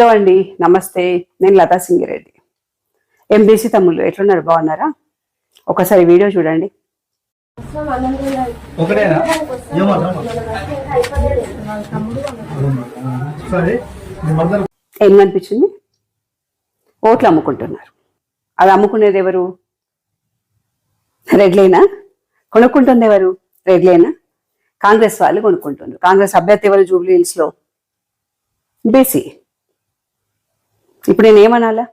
Hello అండి నమస్తే. నేను లతా సింగిరెడ్డి. ఎంబీసీ తమ్ముళ్ళు ఎట్లున్నారు? బాగున్నారా? ఒకసారి వీడియో చూడండి. ఒకటేనా? సరే మేమందరం ఏం కనిపించింది ఓట్లు అమ్ముకుంటున్నారు. అది అమ్ముకునేది ఎవరు? రెడ్లేనా కొనుక్కుంటుంది ఎవరు? రెడ్లేనా కాంగ్రెస్ వాళ్ళు కొనుక్కుంటున్నారు. కాంగ్రెస్ అభ్యర్థి ఎవరు? జూబ్లీ హిల్స్లో బీసీ ఇప్పుడు నేను ఏమనాలా?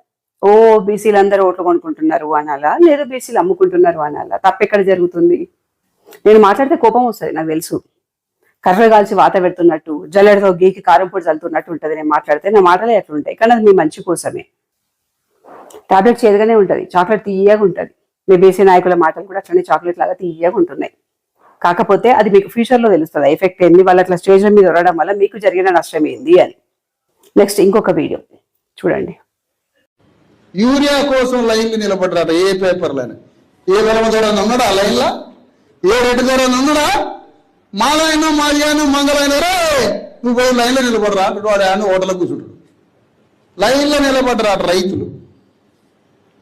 ఓ బీసీలు అందరూ ఓట్లు కొనుక్కుంటున్నారు అనాలా? లేదా బీసీలు అమ్ముకుంటున్నారు అనాలా? తప్పెక్కడ జరుగుతుంది? నేను మాట్లాడితే కోపం వస్తుంది నాకు తెలుసు. కర్ర కాల్చి వాత పెడుతున్నట్టు జల్లెడతో గీకి కారం పొడి చల్లుతున్నట్టు ఉంటుంది నేను మాట్లాడితే. నా మాటలే అట్లుంటాయి కానీ అది మీ మంచి కోసమే. టాబ్లెట్ చేదుగానే ఉంటుంది చాక్లెట్ తీయగా ఉంటుంది. మీ బీసీ నాయకుల మాటలు కూడా అట్లనే చాక్లెట్ లాగా తీయగా ఉంటున్నాయి. కాకపోతే అది మీకు ఫ్యూచర్లో తెలుస్తుంది ఎఫెక్ట్ ఏంది? వాళ్ళు అట్లా స్టేజ్ మీద ఉండడం వల్ల మీకు జరిగిన నష్టం ఏంది అని. నెక్స్ట్ ఇంకొక వీడియో. చూడండి. యూరియా కోసం లైన్ నిలబడ్డరా ఏ పేపర్లని. ఏ వెలమదోడని ఉన్నాడా ఆ లైన్లా? ఏ రెడ్డి దూడని ఉన్నాడా మాలైన మాలియాను మంగళైన రే! నువ్వు పోయి లైన్లో నిలబడరా? అంటాడు. వాడు ఆయన ఓటలో కూర్చుంటాడు. లైన్లో నిలబడ్డరా రైతులు.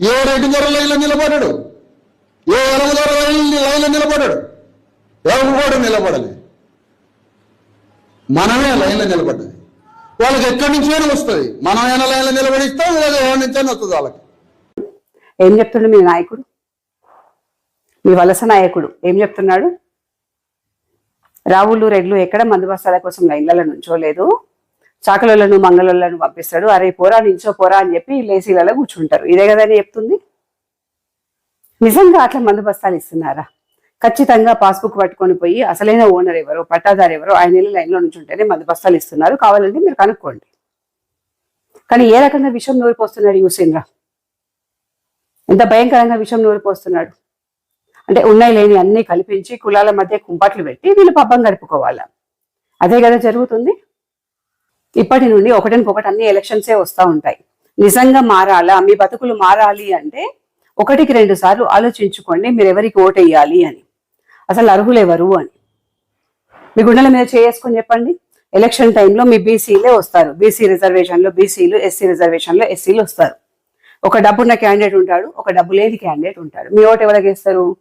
ఏ రెడ్డి దొర లైన్లో నిలబడ్డాడు? ఏ వెలమదొర లైన్లో నిలబడ్డాడు? ఎవరు కూడా నిలబడలే. మనమే లైన్లో నిలబడ్డది వాళ్ళకి ఎక్కడి నుంచైనా వస్తుంది? మనం ఎనలైన నిలబడిస్తాం లేదా ఎవరి నుంచైనా వస్తుంది వాళ్ళకి. ఏం చెప్తుండు మీ నాయకుడు? మీ వలస నాయకుడు ఏం చెప్తున్నాడు? రావులు రెడ్లు ఎక్కడ మందు బస్తాల కోసం లైన్లలో నుంచోలేదు చాకలలను మంగళలను పంపిస్తాడు. అరే పోరా నించో పోరా అని చెప్పి లేసీలలో కూర్చుంటారు. ఇదే కదా అని చెప్తుంది. నిజంగా అట్లా మందు బస్తాలు ఇస్తున్నారా? ఖచ్చితంగా పాస్బుక్ పట్టుకొని పోయి అసలైన ఓనర్ ఎవరో పట్టాదారు ఎవరో ఆయన వెళ్ళి లైన్లో నుంచి ఉంటేనే మంది బస్తాలు ఇస్తున్నారు. కావాలంటే మీరు కనుక్కోండి. కానీ ఏ రకంగా విషయం నూరిపోస్తున్నాడు యూసేన్ ఎంత భయంకరంగా విషయం నూరిపోస్తున్నాడు? అంటే ఉన్నాయి లేని అన్ని కల్పించి కులాల మధ్య కుంపట్లు పెట్టి వీళ్ళు పబ్బం గడుపుకోవాలా. అదే కదా జరుగుతుంది. ఇప్పటి నుండి ఒకటికొకటి అన్ని ఎలక్షన్సే వస్తూ ఉంటాయి. నిజంగా మారాలా? మీ బతుకులు మారాలి అంటే ఒకటికి రెండు సార్లు ఆలోచించుకోండి మీరు ఎవరికి ఓటేయాలి అని. అసలు అర్హులెవరు అని. మీ గుండెల మీద చేసుకొని చెప్పండి. ఎలక్షన్ టైంలో మీ బీసీలే వస్తారు. బీసీ రిజర్వేషన్లో బీసీలు ఎస్సీ రిజర్వేషన్లో ఎస్సీలు వస్తారు. ఒక డబ్బున్న క్యాండిడేట్ ఉంటాడు ఒక డబ్బు లేని క్యాండిడేట్ ఉంటాడు. మీ ఓటు ఎవరికి వేస్తారు?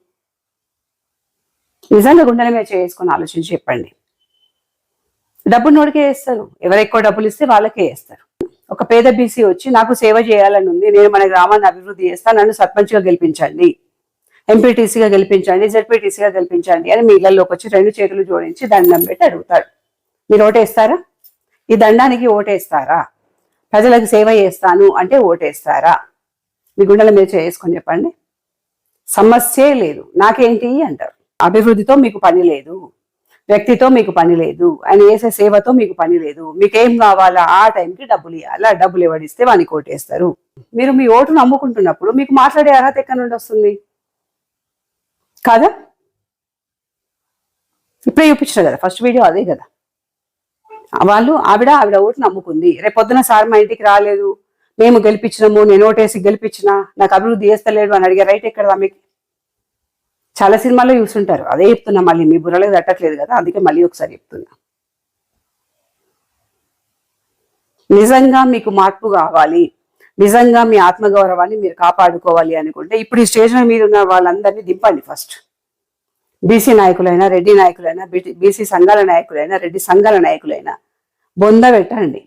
నిజంగా గుండెల మీద చేసుకొని ఆలోచించి చెప్పండి. డబ్బును నోడికే వేస్తారు. ఎవరు ఎక్కువ డబ్బులు ఇస్తే వాళ్ళకే వేస్తారు. ఒక పేద బీసీ వచ్చి నాకు సేవ చేయాలని ఉంది. నేను మన గ్రామాన్ని అభివృద్ధి చేస్తాను నన్ను సర్పంచ్గా గెలిపించండి. ఎంపీటీసీగా గెలిపించండి జెడ్పీటీసీగా గెలిపించండి అని మీ ఇళ్ళలోకి వచ్చి రెండు చేతులు జోడించి దండం పెట్టి అడుగుతాడు. మీరు ఓటేస్తారా ఈ దండానికి ఓటేస్తారా ప్రజలకు సేవ చేస్తాను అంటే ఓటేస్తారా మీ గుండెల మీద చేసుకొని చెప్పండి. సమస్యే లేదు. నాకేంటి అంటారు. అభివృద్ధితో మీకు పని లేదు. వ్యక్తితో మీకు పని లేదు. ఆయన చేసే సేవతో మీకు పని లేదు. మీకేం కావాలా? ఆ టైంకి డబ్బులు ఇవ్వాలా? డబ్బులు ఇవ్వడిస్తే వానికి ఓటేస్తారు మీరు మీ ఓటును అమ్ముకుంటున్నప్పుడు మీకు మాట్లాడే అర్హత ఎక్కడి నుండి వస్తుంది? కాదా? ఇప్పుడే చూపించారు కదా ఫస్ట్ వీడియో అదే కదా. వాళ్ళు ఆవిడ ఆవిడ ఓటు నమ్ముకుంది. రేపు పొద్దున సార్ మా ఇంటికి రాలేదు. మేము గెలిపించినాము నేను ఓటేసి గెలిపించిన నాకు అభివృద్ధి చేస్తలేడు అని అడిగే రైట్ ఎక్కడ మీకు? చాలా సినిమాల్లో చూస్తుంటారు. అదే చెప్తున్నా మళ్ళీ మీ బుర్రలో తట్టట్లేదు కదా అందుకే మళ్ళీ ఒకసారి చెప్తున్నా. నిజంగా మీకు మార్పు కావాలి. నిజంగా మీ ఆత్మగౌరవాన్ని మీరు కాపాడుకోవాలి అనుకుంటే ఇప్పుడు ఈ స్టేజ్ మీద ఉన్న వాళ్ళందరినీ దింపండి ఫస్ట్. బీసీ నాయకులైనా రెడ్డి నాయకులైనా బీసీ సంఘాల నాయకులైనా రెడ్డి సంఘాల నాయకులైనా బొంద పెట్టండి.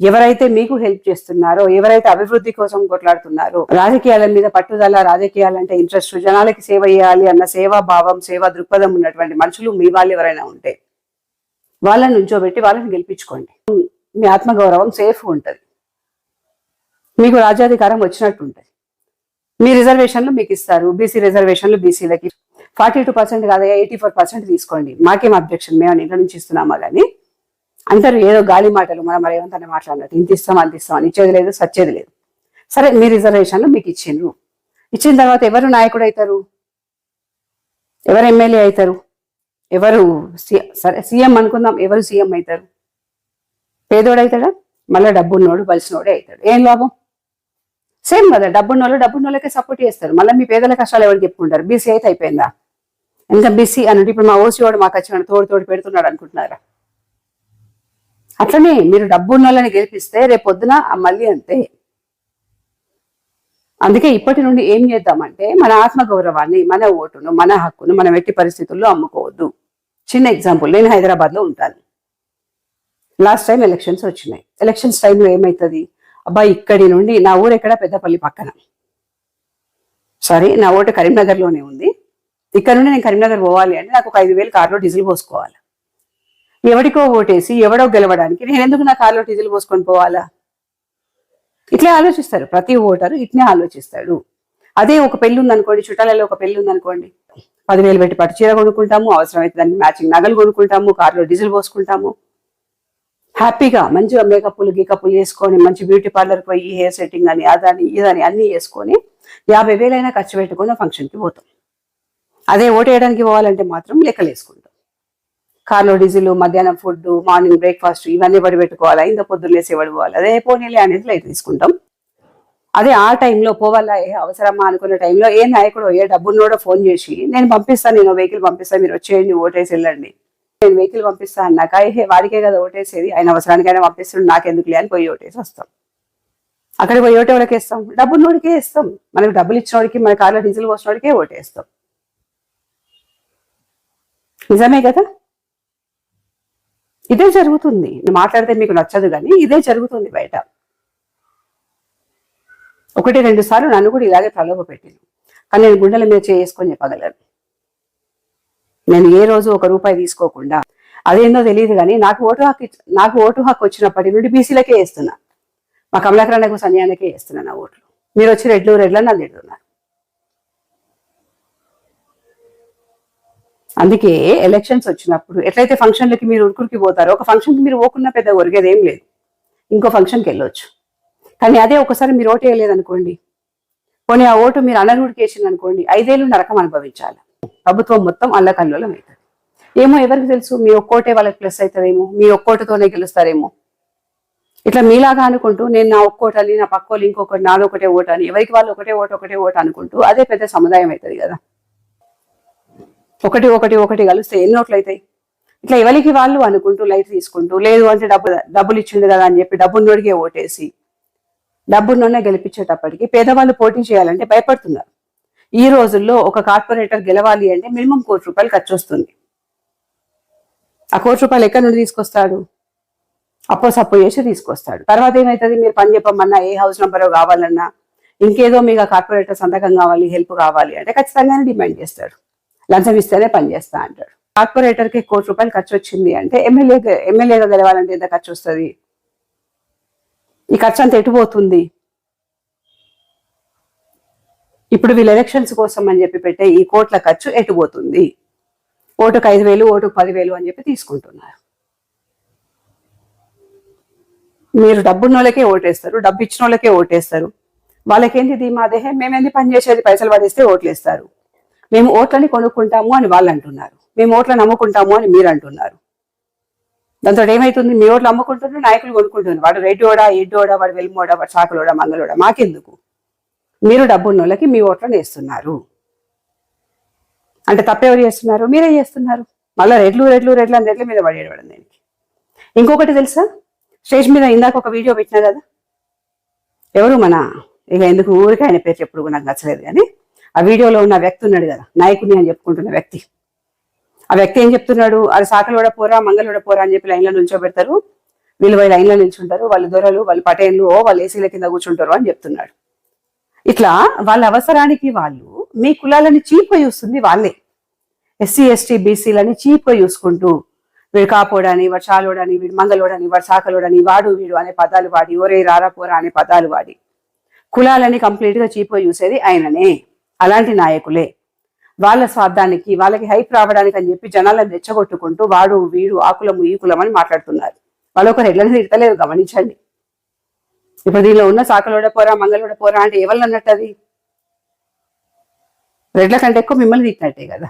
ఎవరైతే మీకు హెల్ప్ చేస్తున్నారో ఎవరైతే అభివృద్ధి కోసం కొట్లాడుతున్నారో రాజకీయాల మీద పట్టుదల రాజకీయాలంటే ఇంట్రెస్ట్ జనాలకి సేవ చేయాలి అన్న సేవా భావం సేవా దృక్పథం ఉన్నటువంటి మనుషులు మీ వాళ్ళు ఎవరైనా ఉంటే వాళ్ళని నుంచోబెట్టి వాళ్ళని గెలిపించుకోండి. మీ ఆత్మగౌరవం సేఫ్ ఉంటుంది. మీకు రాజ్యాధికారం వచ్చినట్టు ఉంటుంది మీ రిజర్వేషన్లు మీకు ఇస్తారు. బీసీ రిజర్వేషన్లు బీసీలకి ఫార్టీ టూ పర్సెంట్ కాదా ఎయిటీ ఫోర్ పర్సెంట్ తీసుకోండి. మాకేం అబ్జెక్షన్? మేము ఇంట్లో నుంచి ఇస్తున్నామా కానీ? అంటారు ఏదో గాలి మాటలు మనం మరి ఏమంతా మాట్లాడినట్టు ఇంత ఇస్తాం అంత ఇస్తాం అని ఇచ్చేది లేదు సచ్చేది లేదు. సరే మీ రిజర్వేషన్లు మీకు ఇచ్చిండ్రు. ఇచ్చిన తర్వాత ఎవరు నాయకుడు అవుతారు? ఎవరు ఎమ్మెల్యే అవుతారు? ఎవరు సరే సీఎం అనుకుందాం ఎవరు సీఎం అవుతారు? పేదోడు అవుతాడా? మళ్ళీ డబ్బున్నోడు బలిసినోడే అవుతాడు. ఏం లాభం? సేమ్ కదా డబ్బున్నోళ్ళు డబ్బున్నోళ్ళకే సపోర్ట్ చేస్తారు. మళ్ళీ మీ పేదల కష్టాలు ఎవరు చెప్పుకుంటారు? బీసీ అయితే అయిపోయిందా? ఇంకా బీసీ అన్నట్టు ఇప్పుడు మా ఓసీ వాడు మాకు వచ్చినాడు తోడు తోడు పెడుతున్నాడు అనుకుంటున్నారా? అట్లనే మీరు డబ్బు ఉన్న వాళ్ళని గెలిపిస్తే రేపు పొద్దున మళ్ళీ అంతే. అందుకే ఇప్పటి నుండి ఏం చేద్దామంటే మన ఆత్మగౌరవాన్ని మన ఓటును మన హక్కును మనం ఎట్టి పరిస్థితుల్లో అమ్ముకోవద్దు. చిన్న ఎగ్జాంపుల్ నేను హైదరాబాద్లో ఉంటాను. లాస్ట్ టైం ఎలక్షన్స్ వచ్చినాయి. ఎలక్షన్స్ టైంలో ఏమవుతుంది అబ్బా ఇక్కడి నుండి నా ఊరు ఎక్కడ? పెద్దపల్లి పక్కన. సారీ నా ఓటు కరీంనగర్లోనే ఉంది. ఇక్కడ నుండి నేను కరీంనగర్ పోవాలి అంటే నాకు ఒక ఐదు వేలు కార్లో డీజిల్ పోసుకోవాలి? ఎవడికో ఓటేసి ఎవడో గెలవడానికి నేను ఎందుకు నా కార్లో డీజిల్ పోసుకొని పోవాలా? ఇట్లా ఆలోచిస్తారు. ప్రతి ఓటరు ఇట్నే ఆలోచిస్తాడు. అదే ఒక పెళ్ళి ఉందనుకోండి చుట్టాలలో ఒక పెళ్ళి ఉందనుకోండి. పదివేలు పెట్టి పట్టు చీర కొనుక్కుంటాము అవసరమైతే దానికి మ్యాచింగ్ నగలు కొనుక్కుంటాము కార్లో డీజిల్ పోసుకుంటాము. హ్యాపీగా మంచిగా మేకప్లు గీకప్లు చేసుకొని మంచి బ్యూటీ పార్లర్కి పోయి హెయిర్ సెట్టింగ్ అని అదని ఇదని అన్ని చేసుకొని యాభై వేలైనా ఖర్చు పెట్టుకొని ఫంక్షన్కి పోతాం. అదే ఓటు వేయడానికి పోవాలంటే మాత్రం లెక్కలు వేసుకుంటాం. కార్లో డీజిల్ మధ్యాహ్నం ఫుడ్ మార్నింగ్ బ్రేక్ఫాస్ట్ ఇవన్నీ పడి పెట్టుకోవాలా? ఇంత పొద్దున్న లేసి పడిపోవాలి అదే పోనీలే అనేది లైట్ తీసుకుంటాం. అదే ఆ టైంలో పోవాలా? ఏ అవసరమా? అనుకున్న టైంలో ఏ నాయకుడు ఏ డబ్బున్నోడో ఫోన్ చేసి నేను పంపిస్తాను నేను వెహికల్ పంపిస్తాను మీరు వచ్చేయండి ఓటేసి వెళ్ళండి. నేను వెహికల్ పంపిస్తా అన్నాక ఏ వాడికే కదా ఓటేసేది ఆయన అవసరానికైనా పంపిస్తుండే నాకెందుకులే అని పోయి ఓటేసి వస్తాం. అక్కడ పోయి ఓటు ఇస్తాం. వేస్తాం డబ్బున్నోడికే ఇస్తాం. మనకు డబ్బులు ఇచ్చినోడికి మన కార్లో డీజిల్ పోసినోడికే ఓటేస్తాం. నిజమే కదా? ఇదే జరుగుతుంది. నేను మాట్లాడితే మీకు నచ్చదు కానీ ఇదే జరుగుతుంది బయట. ఒకటి రెండు సార్లు నన్ను కూడా ఇలాగే ప్రలోభ పెట్టింది కానీ నేను గుండెల మీద చేసుకొని చెప్పగలను. నేను ఏ రోజు ఒక రూపాయి తీసుకోకుండా. అదేందో తెలియదు కానీ నాకు ఓటు హక్కు నాకు ఓటు హక్కు వచ్చినప్పటి నుండి బీసీలకే వేస్తున్నా మా కమలాకరణకు సన్యానికే వేస్తున్నా నా ఓట్లు. మీరు వచ్చి రెడ్లు రెడ్లని నన్ను తిడుతున్నారు. అందుకే ఎలక్షన్స్ వచ్చినప్పుడు ఎట్లయితే ఫంక్షన్లకి మీరు ఉరుకురికి పోతారో ఒక ఫంక్షన్కి మీరు ఓకున్నా పెద్ద ఒరిగేది ఏం లేదు. ఇంకో ఫంక్షన్కి వెళ్ళొచ్చు. కానీ అదే ఒకసారి మీరు ఓటు వేయలేదనుకోండి. పోనీ ఆ ఓటు మీరు అనర్హుడికి వేసింది అనుకోండి ఐదేళ్ళు నరకం అనుభవించాలి. ప్రభుత్వం మొత్తం అల్లకల్లోలం అవుతుంది ఏమో ఎవరికి తెలుసు? మీ ఒక్కోటే వాళ్ళకి ప్లస్ అవుతుందేమో మీ ఒక్కోటితోనే గెలుస్తారేమో? ఇట్లా మీలాగా అనుకుంటూ నేను నా ఒక్కోటని నా పక్కోళ్ళు ఇంకొకటి నాది ఒకటే ఓటు అని ఎవరికి వాళ్ళు ఒకటే ఓటు ఒకటే ఓటు అనుకుంటూ అదే పెద్ద సముదాయం అవుతుంది కదా. ఒకటి ఒకటి ఒకటి కలిస్తే ఎన్ని ఓట్లు అవుతాయి ఇట్లా ఎవరికి వాళ్ళు అనుకుంటూ లైట్ తీసుకుంటూ లేదు అంటే డబ్బు డబ్బులు ఇచ్చిండు కదా అని చెప్పి డబ్బున్నోడికే ఓటేసి డబ్బున్నోనే గెలిపించేటప్పటికి పేదవాళ్ళు పోటీ చేయాలంటే భయపడుతున్నారు. ఈ రోజుల్లో ఒక కార్పొరేటర్ గెలవాలి అంటే మినిమం కోటి రూపాయలు ఖర్చు వస్తుంది. ఆ కోటి రూపాయలు ఎక్కడి నుండి తీసుకొస్తాడు? అప్పో సప్పు చేసి తీసుకొస్తాడు. తర్వాత ఏమవుతుంది మీరు పని చెప్పమన్నా ఏ హౌస్ నెంబర్ కావాలన్నా ఇంకేదో మీకు ఆ కార్పొరేటర్ సంతకం కావాలి హెల్ప్ కావాలి అంటే ఖచ్చితంగానే డిమాండ్ చేస్తాడు. లంచం ఇస్తేనే పని చేస్తా అంటాడు. కార్పొరేటర్కి కోటి రూపాయలు ఖర్చు వచ్చింది అంటే ఎమ్మెల్యే ఎమ్మెల్యేగా గెలవాలంటే ఎంత ఖర్చు వస్తుంది? ఈ ఖర్చు అంత ఎటుపోతుంది ఇప్పుడు వీళ్ళు ఎలక్షన్స్ కోసం అని చెప్పి పెట్టే ఈ కోట్ల ఖర్చు ఎటుపోతుంది ఓటుకు ఐదు వేలు ఓటుకు పదివేలు అని చెప్పి తీసుకుంటున్నారు. మీరు డబ్బున్న వాళ్ళకే ఓటేస్తారు డబ్బు ఇచ్చిన వాళ్ళకే ఓటేస్తారు. వాళ్ళకేంటి మా దేహం? మేమేంది పని చేసేది? పైసలు పడేస్తే ఓట్లేస్తారు. మేము ఓట్లని కొనుక్కుంటాము అని వాళ్ళు అంటున్నారు. మేము ఓట్లను అమ్ముకుంటాము అని మీరు అంటున్నారు. దాంతో ఏమైతుంది? మీ ఓట్లు అమ్ముకుంటున్నారు నాయకులు కొనుక్కుంటున్నారు. వాడు రెడ్డోడా ఎడ్డోడా వాడు వెల్మోడా వాడు చాకలోడా మంగళోడా మాకెందుకు? మీరు డబ్బున్నోళ్ళకి మీ ఓట్లను వేస్తున్నారు. అంటే తప్పెవరు చేస్తున్నారు? మీరే చేస్తున్నారు. మళ్ళీ రెడ్లు రెడ్లు రెడ్లు అని రెడ్ల మీద పడేయడం దానికి? ఇంకొకటి తెలుసా? స్టేజ్ మీద ఇందాక ఒక వీడియో పెట్టినా కదా? ఎవరు మన ఇక ఎందుకు ఊరికి ఆయన పేరు చెప్పుడు నాకు నచ్చలేదు కానీ ఆ వీడియోలో ఉన్న వ్యక్తి ఉన్నాడు కదా నాయకుడిని అని చెప్పుకుంటున్న వ్యక్తి. ఆ వ్యక్తి ఏం చెప్తున్నాడు? అది సాకలోడ పోరా మంగళోడ పోరా అని చెప్పి లైన్లో నిల్చోబెడతారు. వీళ్ళు వాళ్ళ లైన్లో నిల్చుంటారు. వాళ్ళు దొరలు వాళ్ళు పటేన్లు ఓ వాళ్ళు ఏసీల కింద కూర్చుంటారు అని చెప్తున్నాడు. ఇట్లా వాళ్ళ అవసరానికి వాళ్ళు మీ కులాలని చీప్గా చూస్తుంది వాళ్ళే. ఎస్సీ ఎస్టీ బీసీలని చీప్గా చూసుకుంటూ వీడు కాపోడని వాడు చాలోడని వీడు మంగలోడని వాడు సాకలోడని వాడు వీడు అనే పదాలు వాడి ఒరే రారా పోరా అనే పదాలు వాడి. కులాలని కంప్లీట్గా చీప్గా చూసేది ఆయననే అలాంటి నాయకులే. వాళ్ళ స్వార్థానికి వాళ్ళకి హైప్ రావడానికి అని చెప్పి జనాలను రెచ్చగొట్టుకుంటూ వాడు వీడు ఆకులము ఈ కులం అని మాట్లాడుతున్నారు. వాళ్ళు ఒకరు ఎట్లని తిడతలేరు గమనించండి. ఇప్పుడు దీనిలో ఉన్న సాకలోడ పోరా మంగళోడ పోరా అంటే ఎవరు అన్నట్టు అది? రెడ్ల కంటే ఎక్కువ మిమ్మల్ని తిట్టినట్టే కదా.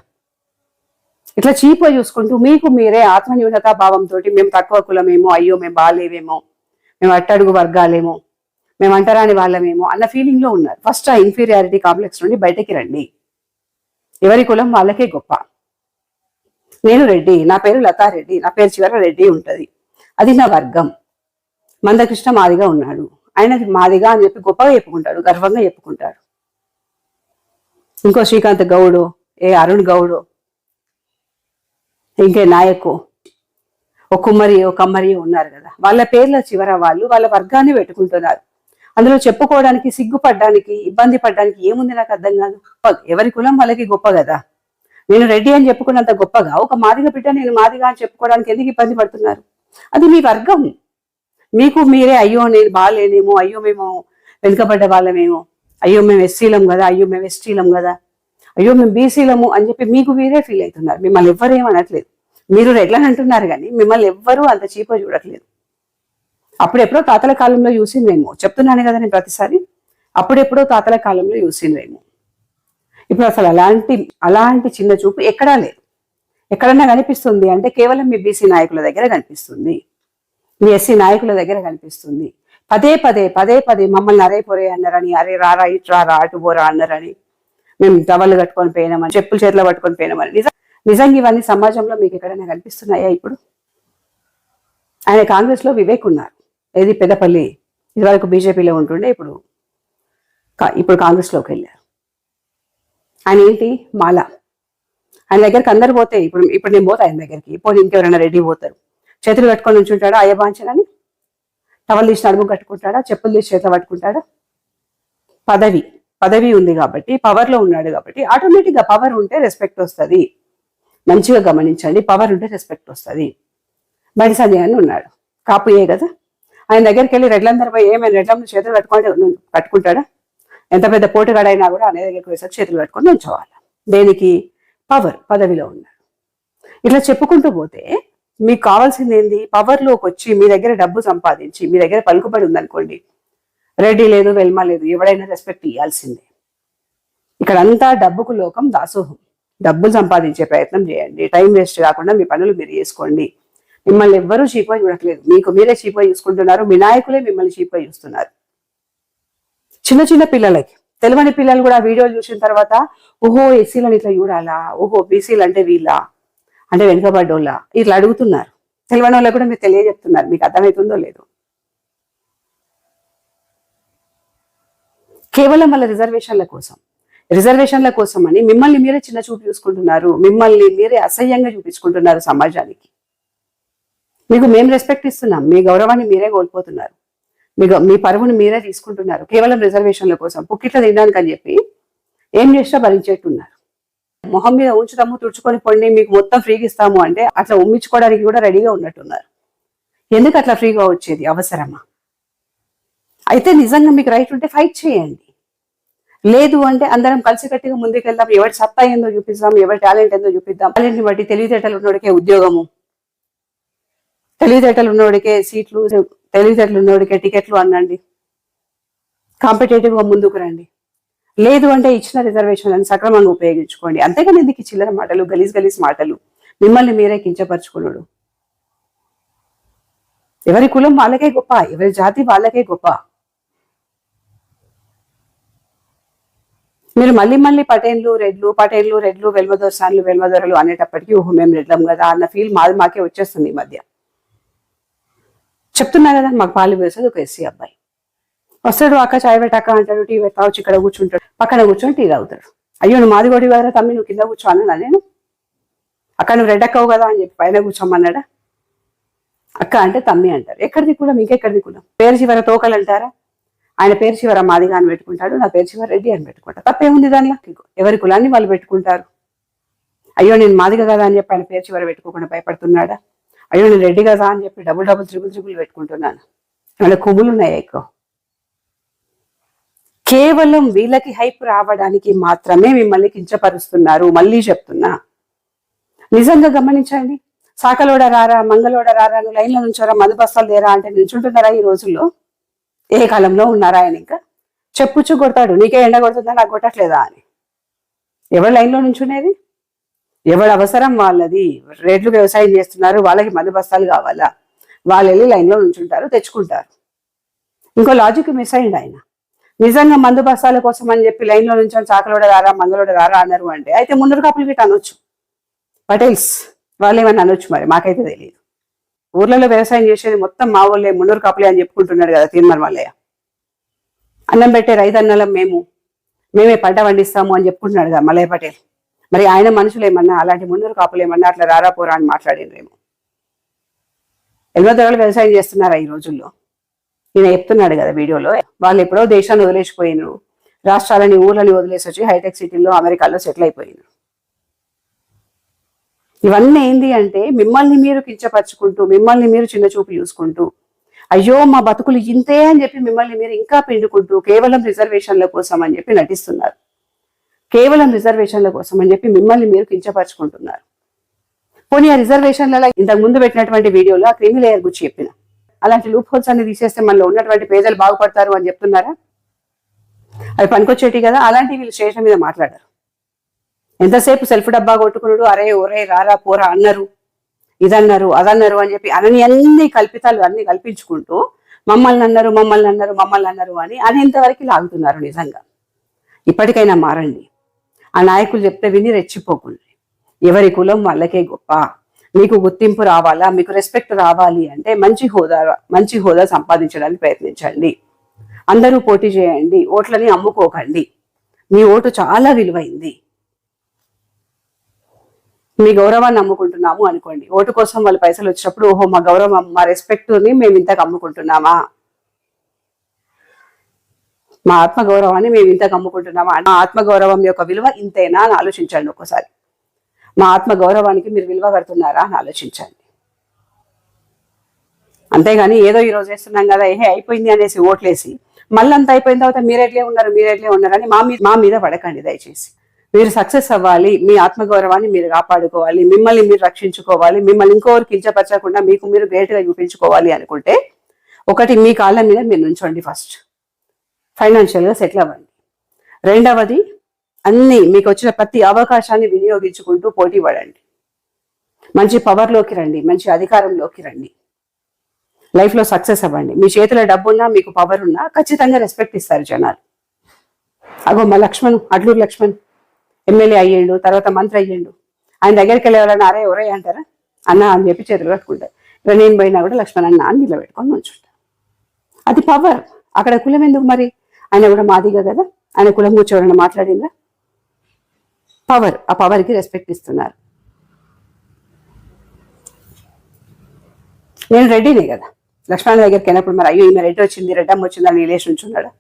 ఇట్లా చీప్గా చూసుకుంటూ మీకు మీరే ఆత్మన్యూనతా భావంతో మేము తక్కువ కులమేమో అయ్యో మేము బాగాలేవేమో మేము అట్టడుగు వర్గాలేమో మేము అంటరాని వాళ్ళమేమో అన్న ఫీలింగ్లో ఉన్నారు. ఫస్ట్ ఆ ఇన్ఫీరియారిటీ కాంప్లెక్స్ నుండి బయటకి రండి. ఎవరి కులం వాళ్ళకే గొప్ప. నేను రెడ్డి నా పేరు లతారెడ్డి నా పేరు చివర రెడ్డి ఉంటది. అది నా వర్గం. మందకృష్ణ మాదిగా ఉన్నాడు. ఆయన మాదిగా అని చెప్పి గొప్పగా చెప్పుకుంటాడు గర్వంగా చెప్పుకుంటాడు. ఇంకో శ్రీకాంత్ గౌడు ఏ అరుణ్ గౌడు ఇంకే నాయకు ఒక కుమ్మరి ఒక కమ్మరి ఉన్నారు కదా. వాళ్ళ పేర్ల చివర వాళ్ళు వాళ్ళ వర్గాన్ని పెట్టుకుంటున్నారు. అందులో చెప్పుకోవడానికి సిగ్గుపడ్డానికి ఇబ్బంది పడ్డానికి ఏముంది నాకు అర్థం కాదు. ఎవరి కులం వాళ్ళకి గొప్ప కదా. నేను రెడ్డి అని చెప్పుకున్నంత గొప్పగా ఒక మాదిగ బిడ్డ నేను మాదిగా అని చెప్పుకోవడానికి ఎందుకు ఇబ్బంది పడుతున్నారు? అది మీ వర్గం. మీకు మీరే అయ్యో నేను బాగాలేనేమో అయ్యో మేము వెనుకబడ్డ వాళ్ళమేమో. అయ్యో మేము ఎస్సీలం కదా అయ్యో మేము ఎస్టీలం కదా. అయ్యో మేము బీసీలము అని చెప్పి మీకు మీరే ఫీల్ అవుతున్నారు. మిమ్మల్ని ఎవ్వరు ఏమనట్లేదు మీరు రెడ్లని అంటున్నారు కానీ మిమ్మల్ని ఎవ్వరూ అంత చీప చూడట్లేదు. అప్పుడెప్పుడో తాతల కాలంలో చూసిందేమో చెప్తున్నాను కదా నేను ప్రతిసారి. అప్పుడెప్పుడో తాతల కాలంలో చూసిందేమో ఇప్పుడు అసలు అలాంటి అలాంటి చిన్న చూపు ఎక్కడా లేదు. ఎక్కడన్నా కనిపిస్తుంది అంటే కేవలం మీ బీసీ నాయకుల దగ్గర కనిపిస్తుంది. మీ ఎస్సీ నాయకుల దగ్గర కనిపిస్తుంది. పదే పదే పదే పదే మమ్మల్ని అరే పొరే అన్నారని అరే రారా ఇటు రా అటు పోరా అన్నారని మేము టవల్ కట్టుకొని పోయినామని చెప్పులు చేతిలో పట్టుకొని పోయినామని. నిజం నిజంగా ఇవన్నీ సమాజంలో మీకు ఎక్కడైనా కనిపిస్తున్నాయా ఇప్పుడు? ఆయన కాంగ్రెస్లో వివేక్ ఉన్నారు. ఏది పెద్దపల్లి ఇదివరకు బీజేపీలో ఉంటుండే ఇప్పుడు ఇప్పుడు కాంగ్రెస్లోకి వెళ్ళారు. ఆయన ఏంటి? మాల. ఆయన దగ్గరికి అందరు పోతే ఇప్పుడు ఇప్పుడు నేను పోతా ఆయన దగ్గరికి. పోనీ ఇంకెవరైనా రెడీ పోతారు. చేతులు కట్టుకొని ఉంచుంటాడా అయ్యబాంచనని టవల్ తీసి నడుము కట్టుకుంటాడా? చెప్పులు తీసి చేతిలో పట్టుకుంటాడా? పదవి. పదవి ఉంది కాబట్టి పవర్లో ఉన్నాడు కాబట్టి ఆటోమేటిక్గా పవర్ ఉంటే రెస్పెక్ట్ వస్తుంది. మంచిగా గమనించండి పవర్ ఉంటే రెస్పెక్ట్ వస్తుంది. బడి సంజయ్ అని ఉన్నాడు. కాపు ఏ కదా? ఆయన దగ్గరికి వెళ్ళి రెడ్లందరూ పోయి ఏమైనా రెడ్లం చేతులు కట్టుకుంటే కట్టుకుంటాడా? ఎంత పెద్ద పోటుగాడైనా కూడా అనే దగ్గరికి వేసారు చేతులు కట్టుకొని ఉంచోవాలి దేనికి? పవర్ పదవిలో ఉన్నాడు. ఇట్లా చెప్పుకుంటూ పోతే మీకు కావాల్సింది ఏంది? పవర్లోకి వచ్చి మీ దగ్గర డబ్బు సంపాదించి మీ దగ్గర పలుకుబడి ఉందనుకోండి. రెడ్డి లేదు వెల్మ లేదు ఎవడైనా రెస్పెక్ట్ ఇవ్వాల్సిందే ఇక్కడ అంతా డబ్బుకు లోకం దాసోహం. డబ్బులు సంపాదించే ప్రయత్నం చేయండి. టైం వేస్ట్ కాకుండా మీ పనులు మీరు చేసుకోండి. మిమ్మల్ని ఎవ్వరూ చీప్గా చూడట్లేదు. మీకు మీరే చీప్గా చూసుకుంటున్నారు. వినాయకులే మిమ్మల్ని చీప్గా చూస్తున్నారు. చిన్న చిన్న పిల్లలకి తెలివని పిల్లలు కూడా వీడియోలు చూసిన తర్వాత ఓహో ఎస్సీలను ఇట్లా చూడాలా? ఓహో బీసీలు అంటే వీళ్ళ? అంటే వెనుకబడ్డోళ్ళ. ఇట్లా అడుగుతున్నారు. తెలియని వాళ్ళకు కూడా మీరు తెలియజెప్తున్నారు. మీకు అర్థమవుతుందో లేదో. కేవలం వాళ్ళ రిజర్వేషన్ల కోసం. రిజర్వేషన్ల కోసం అని మిమ్మల్ని మీరే చిన్న చూపు చూసుకుంటున్నారు. మిమ్మల్ని మీరే అసహ్యంగా చూపించుకుంటున్నారు సమాజానికి. మీకు మేము రెస్పెక్ట్ ఇస్తున్నాం. మీ గౌరవాన్ని మీరే కోల్పోతున్నారు. మీ మీ పరువును మీరే తీసుకుంటున్నారు. కేవలం రిజర్వేషన్ల కోసం. పుక్కిట్ల తినడానికి అని చెప్పి ఏం చేసినా భరించేట్టున్నారు. మొహం మీద ఉంచుతాము తుడుచుకొని పొండి మీకు మొత్తం ఫ్రీగా ఇస్తాము అంటే అట్లా ఉమ్మించుకోవడానికి కూడా రెడీగా ఉన్నట్టున్నారు. ఎందుకు అట్లా ఫ్రీగా వచ్చేది? అవసరమా? అయితే నిజంగా మీకు రైట్ ఉంటే ఫైట్ చేయండి. లేదు అంటే అందరం కలిసికట్టుగా ముందుకెళ్దాం ఎవరి సత్తా ఏందో చూపిద్దాం ఎవరి టాలెంట్ ఏందో చూపిద్దాం. టాలెంట్ని బట్టి తెలివితేటలు ఉన్నోడికే ఉద్యోగము. తెలివితేటలు ఉన్నోడికే సీట్లు తెలివితేటలు ఉన్నోడికే టికెట్లు అనండి కాంపిటేటివ్గా ముందుకు రండి. లేదు అంటే ఇచ్చిన రిజర్వేషన్లను సక్రమంగా ఉపయోగించుకోండి. అంతేగాని ఎందుకు చిల్లర మాటలు గలీజ్ గలీజ్ మాటలు. మిమ్మల్ని మీరే కించపరుచుకున్నాడు ఎవరి కులం వాళ్ళకే గొప్ప ఎవరి జాతి వాళ్ళకే గొప్ప. మీరు మళ్ళీ మళ్ళీ పటేన్లు రెడ్లు పటేన్లు రెడ్లు వెల్మదొరసాన్లు వెల్మదొరలు అనేటప్పటికీ ఓహో మేము రెడ్లం కదా అన్న ఫీల్ మాది మాకే వచ్చేస్తుంది ఈ మధ్య. చెప్తున్నా కదా మాకు పాలు వేసేది ఒక ఎస్సీ అబ్బాయి. వస్తాడు అక్క చాయ్ పెట్టాక అంటాడు టీ పెట్టా వచ్చి ఇక్కడ కూర్చుంటాడు. పక్కన కూర్చొని టీ తాగుతాడు. అయ్యో నువ్వు మాది కొడి కదా తమ్మి నువ్వు కింద కూర్చో అన్నా నేను? అక్క నువ్వు రెడ్ అక్కవు కదా అని చెప్పి పైన కూర్చోమన్నాడా? అక్క అంటే తమ్మి అంటారు. ఎక్కడ దిక్కులం ఇంకెక్కడ కులం పేరు చివర తోకలు అంటారా? ఆయన పేరు చివర మాదిగా అని పెట్టుకుంటాడు నా పేరు చివర రెడ్డి అని పెట్టుకుంటాడు. తప్పేముంది దానిలో? ఎవరి కులాన్ని వాళ్ళు పెట్టుకుంటారు? అయ్యో నేను మాదిగ కదా అని చెప్పి ఆయన పేరు చివర పెట్టుకోకుండా భయపడుతున్నాడా? అయ్యో నేను రెడ్డి కదా అని చెప్పి డబుల్ డబుల్ త్రిబుల్ త్రిబుల్ పెట్టుకుంటున్నాను. ఏమైనా కొమ్ములు ఉన్నాయా ఎక్కువ? కేవలం వీళ్ళకి హైప్ రావడానికి మాత్రమే మిమ్మల్ని కించపరుస్తున్నారు. మళ్ళీ చెప్తున్నా. నిజంగా గమనించండి. సాకలోడ రారా మంగళోడ రారా నువ్వు లైన్లో నుంచోరా మందు బస్తాలు దేరా అంటే నిల్చుంటున్నారా ఈ రోజుల్లో? ఏ కాలంలో ఉన్నారా ఆయన ఇంకా? చెప్పుచ్చు కొడతాడు. నీకే ఎండ కొడుతుందా నాకు కొట్టట్లేదా అని. ఎవరు లైన్లో నుంచునేది? ఎవరి అవసరం వాళ్ళది. రేట్లు వ్యవసాయం చేస్తున్నారు వాళ్ళకి మందు బస్తాలు కావాలా? వాళ్ళు వెళ్ళి లైన్లో నుంచుంటారు తెచ్చుకుంటారు. ఇంకో లాజిక్ మిస్ అయింది ఆయన. నిజంగా మందు బస్తాల కోసం అని చెప్పి లైన్లో నుంచి చాకలోడ రారా మంగళోడ రారా అన్నారు అంటే అయితే మున్నూరు కాపులు గిట్ట అనొచ్చు. పటేల్స్ వాళ్ళు ఏమన్నా అనొచ్చు మరి మాకైతే తెలియదు ఊర్లలో వ్యవసాయం చేసేది మొత్తం మా ఊళ్ళే మున్నూరు కాపులే అని చెప్పుకుంటున్నాడు కదా తీర్మల మల్లయ్య అన్నం పెట్టే రైతన్నలం మేము మేమే పంట పండిస్తాము అని చెప్పుకుంటున్నాడు కదా మల్లయ్య పటేల్. మరి ఆయన మనుషులు ఏమన్నా అలాంటి మున్నూరు కాపులు ఏమన్నా అట్లా రారా పోరా అని మాట్లాడినరేమో ఎన్నో వ్యవసాయం చేస్తున్నారా ఈ రోజుల్లో? ఈయన చెప్తున్నాడు కదా వీడియోలో వాళ్ళు ఎప్పుడో దేశాన్ని వదిలేసిపోయినారు. రాష్ట్రాలని ఊర్లని వదిలేసి వచ్చి హైటెక్ సిటీలో అమెరికాలో సెటిల్ అయిపోయినారు. ఇవన్నీ ఏంది అంటే మిమ్మల్ని మీరు కించపరుచుకుంటూ మిమ్మల్ని మీరు చిన్న చూపు చూసుకుంటూ అయ్యో మా బతుకులు ఇంతే అని చెప్పి మిమ్మల్ని మీరు ఇంకా పిండుకుంటూ కేవలం రిజర్వేషన్ల కోసం అని చెప్పి నటిస్తున్నారు. కేవలం రిజర్వేషన్ల కోసం అని చెప్పి మిమ్మల్ని మీరు కించపరుచుకుంటున్నారు. పోనీ ఆ రిజర్వేషన్లలో ఇంతకు ముందు పెట్టినటువంటి వీడియోలో ఆ క్రిమిలేయర్ గురించి చెప్పిన? అలాంటి లూప్ హోల్స్ అన్ని తీసేస్తే మనలో ఉన్నటువంటి పేదలు బాగుపడతారు అని చెప్తున్నారా? అవి పనికొచ్చేటి కదా అలాంటి వీళ్ళు స్టేషన్ మీద మాట్లాడారు. ఎంతసేపు సెల్ఫ్ డబ్బా కొట్టుకున్నాడు అరే ఒరే రారా పోరా అన్నారు ఇదన్నారు అదన్నారు అని చెప్పి అనని అన్ని కల్పితాలు అన్ని కల్పించుకుంటూ మమ్మల్ని అన్నారు మమ్మల్ని అన్నారు మమ్మల్ని అన్నారు అని అనేంతవరకు లాగుతున్నారు నిజంగా. ఇప్పటికైనా మారండి. ఆ నాయకులు చెప్తే విని రెచ్చిపోకండి. ఎవరి కులం వాళ్ళకే గొప్ప. మీకు గుర్తింపు రావాలా? మీకు రెస్పెక్ట్ రావాలి అంటే మంచి హోదా మంచి హోదా సంపాదించడానికి ప్రయత్నించండి. అందరూ పోటీ చేయండి. ఓట్లని అమ్ముకోకండి. మీ ఓటు చాలా విలువైంది. మీ గౌరవాన్ని అమ్ముకుంటున్నాము అనుకోండి. ఓటు కోసం వాళ్ళ పైసలు వచ్చినప్పుడు ఓహో మా గౌరవం మా రెస్పెక్ట్ని మేము ఇంతకు అమ్ముకుంటున్నామా? మా ఆత్మగౌరవాన్ని మేము ఇంతకు అమ్ముకుంటున్నామా? మా ఆత్మగౌరవం యొక్క విలువ ఇంతేనా అని ఆలోచించండి ఒక్కసారి. మా ఆత్మ గౌరవానికి మీరు విలువ కడుతున్నారా అని ఆలోచించండి. అంతేగాని ఏదో ఈ రోజు వేస్తున్నాం కదా ఏహే అయిపోయింది అనేసి ఓట్లేసి మళ్ళీ అంత అయిపోయిన తర్వాత మీరెట్లే ఉన్నారు మీరెట్లే ఉన్నారని మా మీద మా మీద పడకండి దయచేసి. మీరు సక్సెస్ అవ్వాలి మీ ఆత్మగౌరవాన్ని మీరు కాపాడుకోవాలి మిమ్మల్ని మీరు రక్షించుకోవాలి మిమ్మల్ని ఇంకోరు కించపరచకుండా మీకు మీరు గ్రేట్గా చూపించుకోవాలి అనుకుంటే ఒకటి మీ కాళ్ళ మీద మీరు నుంచోండి ఫస్ట్ ఫైనాన్షియల్గా సెటిల్ అవ్వండి. రెండవది అన్ని మీకు వచ్చిన ప్రతి అవకాశాన్ని వినియోగించుకుంటూ పోటీ పడండి. మంచి పవర్లోకి రండి మంచి అధికారంలోకి రండి. లైఫ్లో సక్సెస్ అవ్వండి. మీ చేతిలో డబ్బున్నా మీకు పవర్ ఉన్నా ఖచ్చితంగా రెస్పెక్ట్ ఇస్తారు జనాలు. అగో మా లక్ష్మణ్ అడ్లూరు లక్ష్మణ్ ఎమ్మెల్యే అయ్యిండు తర్వాత మంత్రి అయ్యిండు. ఆయన దగ్గరికి వెళ్ళేవాళ్ళని అరే ఎవరే అంటారా? అన్న అని చెప్పి చేతులు కట్టుకుంటారు ఇక్కడ నేను పోయినా కూడా లక్ష్మణ్ అన్న అని నిలబెట్టుకొని ఉంచుంటారు అది పవర్. అక్కడ కులం ఎందుకు మరి? ఆయన కూడా మాదిగా కదా? ఆయన కులం కూర్చోవాలని మాట్లాడిందా? పవర్ ఆ పవర్కి రెస్పెక్ట్ ఇస్తున్నారు. నేను రెడ్డినే కదా. లక్ష్మణ్ దగ్గరికి వెళ్ళినప్పుడు మరి అయ్యో ఈమె రెడ్డి వచ్చింది రెడ్డమ్మ వచ్చింది అని రిలేషన్ ఉంచున్నాడా?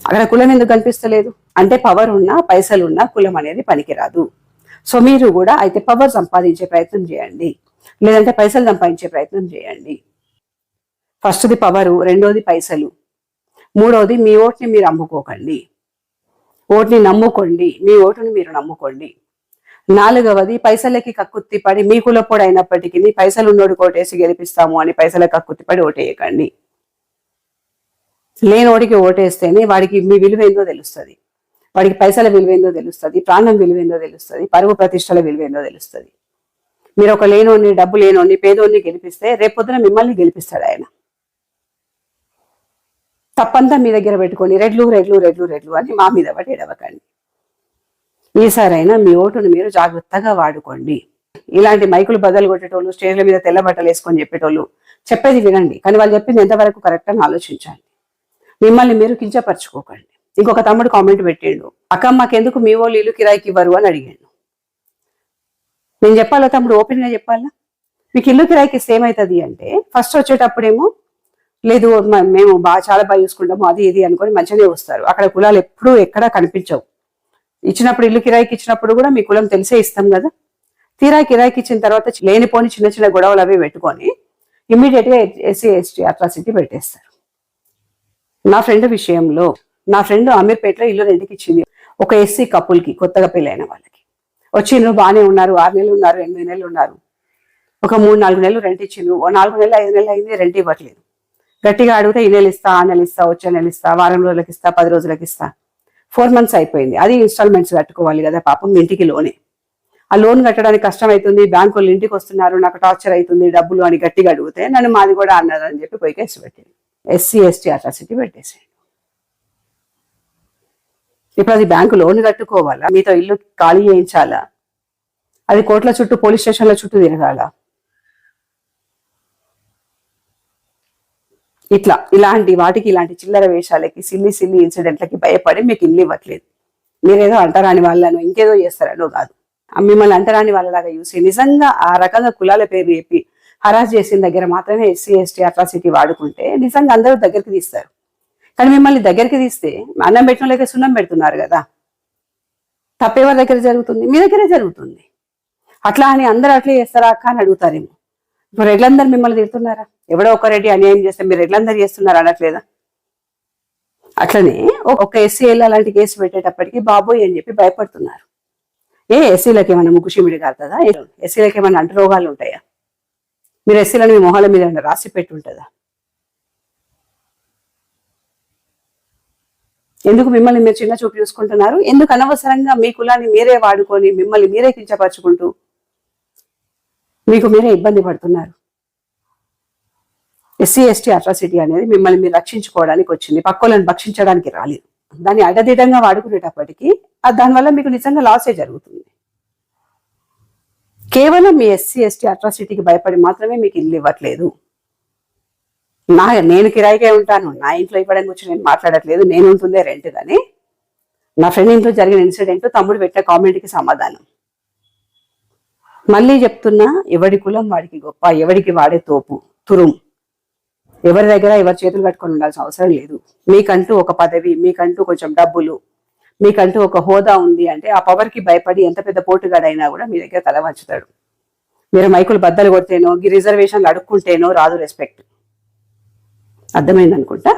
అక్కడ కులం ఎందుకు కనిపిస్తలేదు? అంటే పవర్ ఉన్నా పైసలు ఉన్నా కులం అనేది పనికిరాదు. సో మీరు కూడా అయితే పవర్ సంపాదించే ప్రయత్నం చేయండి. లేదంటే పైసలు సంపాదించే ప్రయత్నం చేయండి. ఫస్ట్ది పవరు రెండోది పైసలు. మూడోది మీ ఓట్ని మీరు అమ్ముకోకండి. ఓటుని నమ్ముకోండి. మీ ఓటుని మీరు నమ్ముకోండి. నాలుగవది పైసలకి కక్కుత్తి పడి మీ కులపోడు అయినప్పటికీ పైసలు ఉన్నోడు కోటేసి గెలిపిస్తాము అని పైసలకి కక్కుత్తి పడి ఓటేయకండి. లేనోడికి ఓటేస్తేనే వాడికి మీ విలువేందో తెలుస్తుంది. వాడికి పైసల విలువేందో తెలుస్తుంది ప్రాణం విలువేందో తెలుస్తుంది పరువు ప్రతిష్టల విలువేందో తెలుస్తుంది. మీరు ఒక లేనోడిని డబ్బు లేనోడిని పేదోడిని గెలిపిస్తే రేపొద్దున మిమ్మల్ని గెలిపిస్తాడు ఆయన. తప్పంతా మీ దగ్గర పెట్టుకొని రెడ్లు రెడ్లు రెడ్లు రెడ్లు అని మా మీద పడి ఎడవకండి ఈసారైనా మీ ఓటును మీరు జాగ్రత్తగా వాడుకోండి. ఇలాంటి మైకులు బదులు కొట్టేటోళ్ళు స్టేజ్ల మీద తెల్ల బట్టలు వేసుకొని చెప్పేటోళ్ళు చెప్పేది వినండి. కానీ వాళ్ళు చెప్పింది ఎంతవరకు కరెక్ట్ అని ఆలోచించండి. మిమ్మల్ని మీరు కించపరచుకోకండి. ఇంకొక తమ్ముడు కామెంట్ పెట్టిండు అక్క మాకెందుకు మీ వాళ్ళు ఇల్లు కిరాయికి ఇవ్వరు? అని అడిగాను నేను చెప్పాలా తమ్ముడు? ఓపెన్గా చెప్పాలా? మీకు ఇల్లు కిరాయికి ఇస్తే ఏమవుతుంది అంటే ఫస్ట్ వచ్చేటప్పుడేమో లేదు మేము బాగా చాలా బాగా చూసుకుంటాము అది ఇది అనుకొని మంచిగానే వస్తారు. అక్కడ కులాలు ఎప్పుడూ ఎక్కడా కనిపించవు. ఇచ్చినప్పుడు ఇల్లు కిరాయికి ఇచ్చినప్పుడు కూడా మీ కులం తెలిసే ఇస్తాం కదా? తీరా కిరాయికి ఇచ్చిన తర్వాత లేనిపోని చిన్న చిన్న గొడవలు అవి పెట్టుకొని ఇమ్మీడియట్గా ఎస్సీ ఎస్టీ అట్రాసిటీ పెట్టేస్తారు. నా ఫ్రెండ్ విషయంలో నా ఫ్రెండ్ అమీర్పేటలో ఇల్లు రెండుకి ఇచ్చింది ఒక ఎస్సీ కపుల్కి కొత్తగా పెళ్ళైన వాళ్ళకి. వచ్చిండ్రు బాగానే ఉన్నారు ఆరు నెలలు ఉన్నారు ఎనిమిది నెలలు ఉన్నారు. ఒక మూడు నాలుగు నెలలు రెంట్ ఇచ్చిండ్రు. ఓ నాలుగు నెలలు ఐదు నెలలు అయింది రెంట్ ఇవ్వట్లేదు. గట్టిగా అడిగితే ఈ నెల ఇస్తా ఆ నెల ఇస్తా వచ్చే నెల ఇస్తా వారం రోజులకి ఇస్తా పది రోజులకి ఇస్తా. ఫోర్ మంత్స్ అయిపోయింది. అది ఇన్స్టాల్మెంట్స్ కట్టుకోవాలి కదా పాపం ఇంటికి లోనే. ఆ లోన్ కట్టడానికి కష్టం అవుతుంది బ్యాంకు వాళ్ళు ఇంటికి వస్తున్నారు నాకు టార్చర్ అవుతుంది డబ్బులు అని గట్టిగా అడిగితే నన్ను మాది కూడా అన్నారు అని చెప్పి పోయి కేసు పెట్టింది. ఎస్సీ ఎస్టీ అట్రాసిటీ పెట్టేసాడు. ఇప్పుడు అది బ్యాంకు లోన్ కట్టుకోవాలా? మీతో ఇల్లు ఖాళీ చేయించాలా? అది కోట్ల చుట్టూ పోలీస్ స్టేషన్ల చుట్టూ తిరగాల? ఇట్లా ఇలాంటి వాటికి ఇలాంటి చిల్లర వేషాలకి సిల్లి సిల్లి ఇన్సిడెంట్లకి భయపడి మీకు ఇల్లు ఇవ్వట్లేదు. మీరేదో అంటరాని వాళ్ళను ఇంకేదో చేస్తారనో కాదు. ఆ మిమ్మల్ని అంటరాని వాళ్ళలాగా చూసి నిజంగా ఆ రకంగా కులాల పేరు చెప్పి హరాజ్ చేసిన దగ్గర మాత్రమే ఎస్సీ ఎస్టీ అట్రాసిటీ వాడుకుంటే నిజంగా అందరూ దగ్గరికి తీస్తారు. కానీ మిమ్మల్ని దగ్గరికి తీస్తే అన్నం పెట్టడం లేక సున్నం పెడుతున్నారు కదా. తప్పేవారి దగ్గర జరుగుతుంది? మీ దగ్గరే జరుగుతుంది. అట్లా అని అందరూ అట్లే చేస్తారా? అక్క అని అడుగుతారేమో. ఇప్పుడు రెడ్లందరూ మిమ్మల్ని తిడుతున్నారా? ఎవడో ఒక రెడ్డి అన్యాయం చేస్తే మీరు రెడ్లందరూ చేస్తున్నారు అనట్లేదా? అట్లనే ఒ- ఒక ఎస్సీ అలాంటి కేసు పెట్టేటప్పటికి బాబోయ్ అని చెప్పి భయపడుతున్నారు. ఏ ఎస్సీలకు ఏమైనా ముగ్గుషిమిడి కాలుతుందా ఎస్సీలకు ఏమైనా అంటు రోగాలు ఉంటాయా? మీరు ఎస్సీలను మీ మొహాల మీద ఏమైనా రాసి పెట్టి ఉంటుందా ఎందుకు మిమ్మల్ని మీరు చిన్న చూపు చూసుకుంటున్నారు? ఎందుకు అనవసరంగా మీ కులాన్ని మీరే వాడుకొని మిమ్మల్ని మీరే కించపరుచుకుంటూ మీకు మీరే ఇబ్బంది పడుతున్నారు. ఎస్సీ ఎస్టీ అట్రాసిటీ అనేది మిమ్మల్ని మీరు రక్షించుకోవడానికి వచ్చింది. పక్కోలను భక్షించడానికి రాలేదు. దాన్ని అడ్డదిడ్డంగా వాడుకునేటప్పటికీ దానివల్ల మీకు నిజంగా లాసే జరుగుతుంది. కేవలం మీ ఎస్సీ ఎస్టీ అట్రాసిటీకి భయపడి మాత్రమే మీకు ఇల్లు ఇవ్వట్లేదు. నా నేను కిరాయికే ఉంటాను. నా ఇంట్లో ఇవ్వడం గురించి నేను మాట్లాడట్లేదు. నేను ఉంటుందే రెంట్ కానీ నా ఫ్రెండ్ ఇంట్లో జరిగిన ఇన్సిడెంట్ తమ్ముడు పెట్టిన కామెంట్కి సమాధానం. మళ్ళీ చెప్తున్నా ఎవడి కులం వాడికి గొప్ప ఎవడికి వాడే తోపు? తురుం. ఎవరి దగ్గర ఎవరి చేతులు కట్టుకొని ఉండాల్సిన అవసరం లేదు. మీకంటూ ఒక పదవి మీకంటూ కొంచెం డబ్బులు మీకంటూ ఒక హోదా ఉంది అంటే ఆ పవర్కి భయపడి ఎంత పెద్ద పోటుగాడైనా కూడా మీ దగ్గర తల వంచుతాడు. మీరు మైకులు బద్దలు కొడితేనో ఈ రిజర్వేషన్లు అడుక్కుంటేనో రాదు రెస్పెక్ట్. అర్థమైంది అనుకుంటా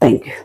థ్యాంక్ యూ